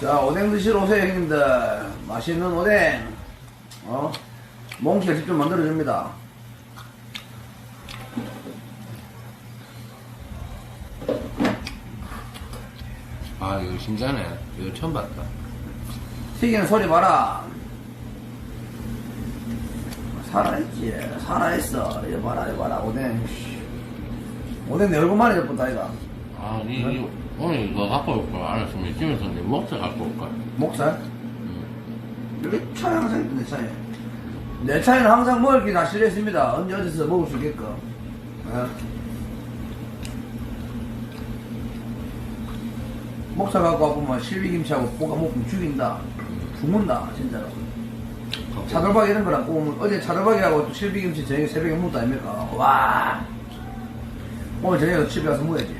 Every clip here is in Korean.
자, 오뎅 드시러 오세요, 형님들. 맛있는 오뎅. 어? 몽키가 직접 만들어줍니다. 아 이거 신기하네 이거 처음 봤다 튀기는 소리 봐라. 살아있지. 살아있어. 이거 봐라, 이거 봐라. 오뎅. 씨. 오뎅 내 얼굴만 해본다 이가. 아 이, 이, 오늘 이거 갖고 올 걸 알았으면 집에서 내 목살 갖고 올 걸 목살? 여기 차에 항상 있던데, 차에. 내 차에는 항상 먹을 게 다 실려있습니다. 언제 어디서 먹을 수 있게끔. 어? 목살 갖고 와보면 실비김치하고 볶아 먹으면 죽인다. 죽는다, 진짜로. 차돌박 이런 거랑 구우면 어제 차돌박이하고 또 실비김치 저녁에 새벽에 먹었다 아닙니까? 와. 오늘 저녁에 집에 가서 먹어야지.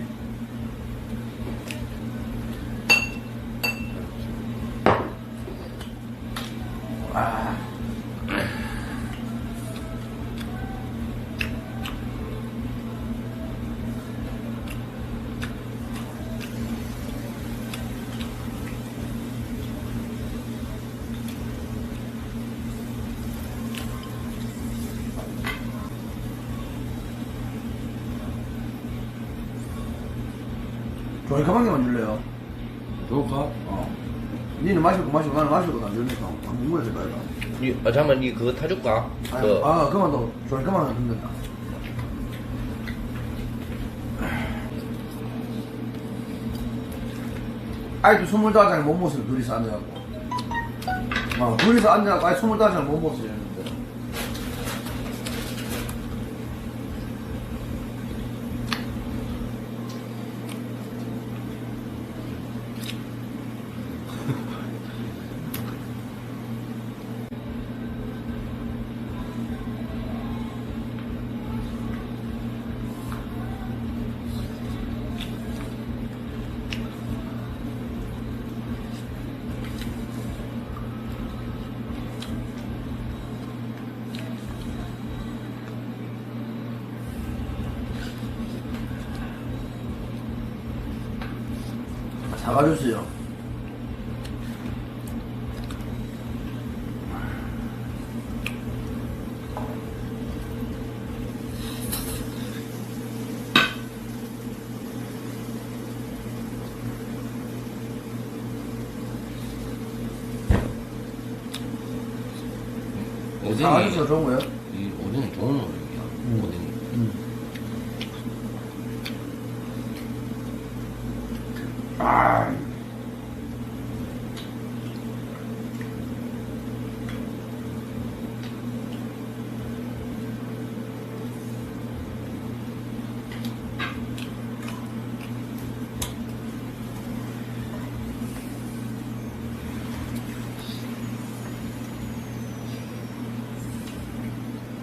와. 저희 가방 개만 줄래요? 좋을까? 어. 니는 마시고 마시고 나는 마시고 안 줄니까 안 될까 이거. 니, 아, 잠깐만, 니 그거 타줄까? 아, 그, 아 그만 둬. 저희 가방 안 준다. 아이도 스물다섯 살못 먹었어요 둘이서 앉아갖고. 어, 둘이서 앉아갖고 아이 스물다섯 살못 먹었어요. 오뎅이 주스가 좋은 거예요? 이 오뎅이 좋은 오뎅이야. 오뎅이 아.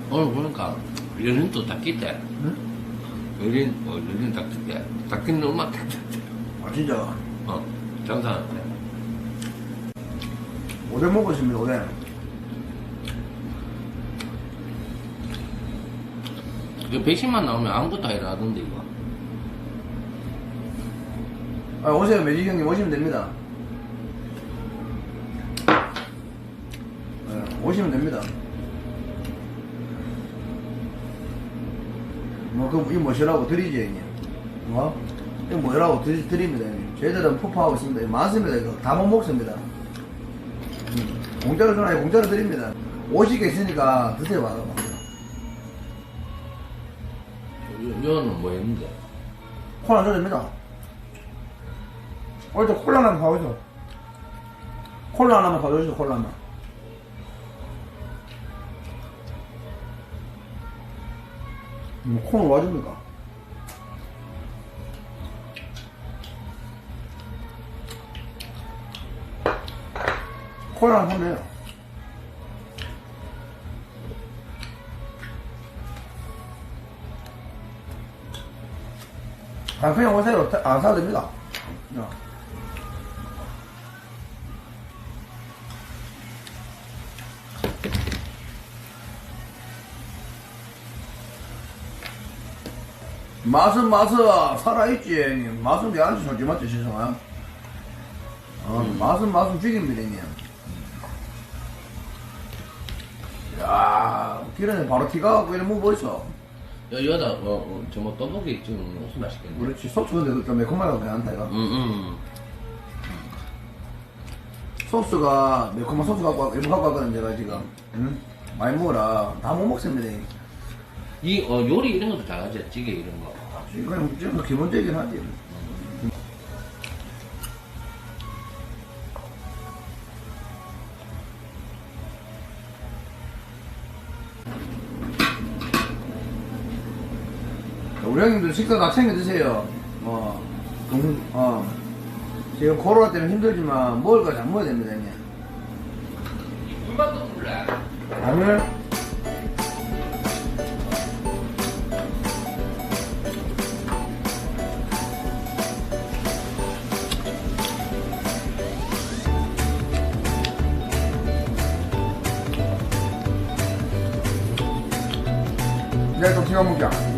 오늘 보니까 연인도 닦기 때 응? 연인 어 연인 닦기 때 닦기는 얼마 다아 진짜 어 장사할 때 오뎅 먹고 있습니다 오뎅. 이거 백신만 나오면 아무것도 아니라 하던데 이거 아, 오세요 매직 형님 오시면 됩니다. 네, 오시면 됩니다. 뭐, 그럼 이 뭐시라고 드리지, 형님? 뭐? 이거 뭐라고 드립니다. 저희들은 푸파하고 있습니다. 많습니다, 이거. 다못 먹습니다. 음, 공짜로 전화해, 공짜로 드립니다. 오시 계시니까 드세요, 봐요. 이거는 뭐 했는데 콜라 됩니다. 어제 콜라 하나만 가오죠. 콜라 하나만 가져주세요, 콜라 하나. 뭐, 콩을 와줍니까? 사면 돼요. 아, 그냥 오세요. 안 사도 됩니다. 야. 맛은 맛은 살아있지. 맛은 내한테 솔직히 맞지, 세상아. 어, 음. 맛은 맛은 죽입니다, 형님. 야 기름에 바로 티가 갖고 이런 뭐 있어. 여, 여다, 어, 어, 저뭐 떡볶이 지금 무슨 맛있겠네. 그렇지, 소스 근데 좀 매콤하다고 괜찮다, 이거. 음, 음. 소스가 매콤한 소스 갖고 왔- 일부 갖고 왔거든, 제가 지금. 응? 많이 먹어라. 다 못 먹습니다. 이, 어, 요리 이런 것도 잘하지, 찌개 이런 거. 이건 지금 기본적이긴 하지. 우리 형님들 식사 다 챙겨 드세요. 뭐, 동, 어. 지금 코로나 때문에 힘들지만 먹을 거 잘 먹어야 됩니다, 형님. 물맛도 몰라. 오늘 내가 좀 찍어 먹자.